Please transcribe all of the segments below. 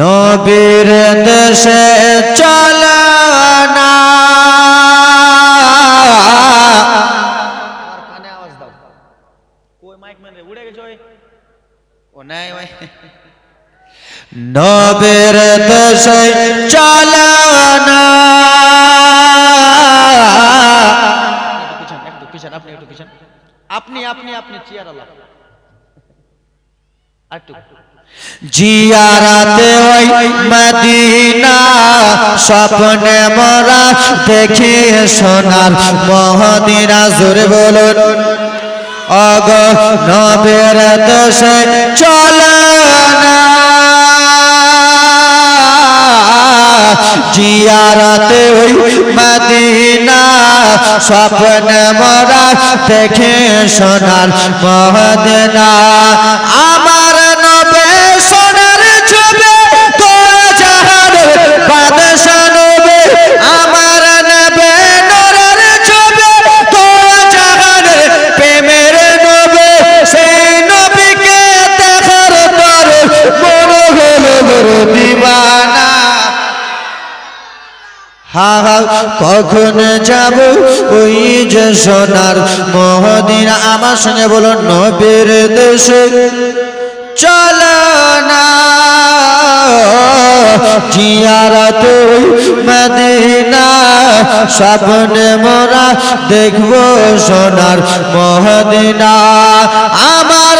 নবীর দেশে চল না। আমার কানে আওয়াজ দাও। কই মাইক মেন রে উড়ে গেছে ওই। ও নাই ওই। নবীর দেশে চল না। একটু পিছন একটু পিছন। আপনি আপনি আপনি চেয়ার আল্লাহ। জিয়ারাতে ওই মদিনা স্বপ্নে মরা দেখি সোনার মহদিনা জোরে বলুন। অগ নবের দেশে চল জিয়ারাতে ওই মদিনা স্বপ্নে মরা দেখে সোনার মহদিনা আমার হা কখন যাব? ওই যে সোনার মহদিনা, আমার সঙ্গে বলো, নবীর দেশে। চল না মদিনা, স্বপ্নে মোরা দেখব সোনার মহদিনা। আমার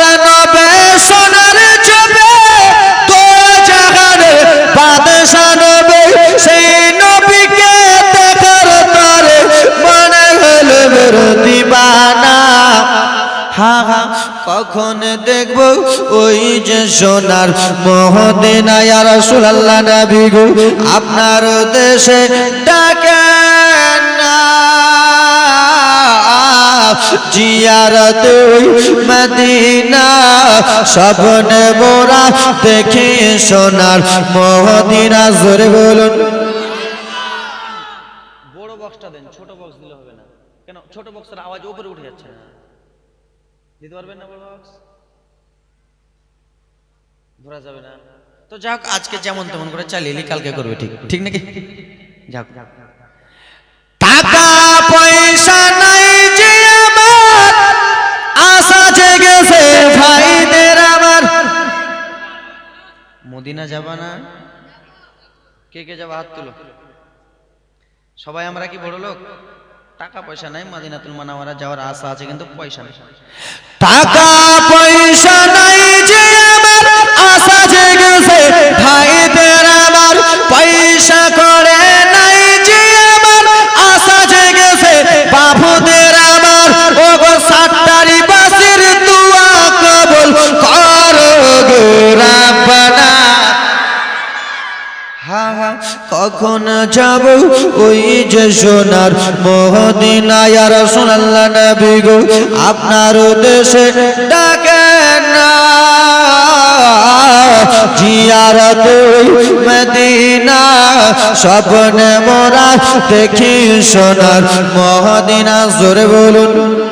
কখন দেখব ওই যে সোনার মহদিনা? ইয়া রাসূলুল্লাহ, নবী গো, আপনার দেশে ডাকেন না। জিয়ারত মদিনা, স্বপ্নে মোরা দেখি সোনার মহদিনা। জোরে বলুন। বড় বক্সটা দেন, ছোট বক্স দিলে হবে না। কেন? ছোট বক্সের আওয়াজ উপরে উঠে যাচ্ছে। দিতে পারবেন না বক্স যাবে না। তো যাক, আজকে যেমন তেমন করে চালিয়ে কালকে করবে ঠিক। ঠিক নাকি? যাক। টাকা পয়সা নাই যে আমার, আশা জেগেছে ভাইদের আমার। মদিনা যাবা না? কে কে যাবা? হাত তুলো। সবাই আমরা কি বড় লোক টাকা পয়সা নাই মদিনাতুল মানাওয়ারা যাওয়ার আশা আছে কিন্তু পয়সা নেই। টাকা পয়সা নাই। যাব ওই যে সোনার মহদিনায়। রাসূলুল্লাহ নবী গো, আপনার দেশে ডাকেন না। জিয়ারত মদিনা, স্বপ্নে মোরা দেখি সোনার মহদিনা। জোরে বলুন।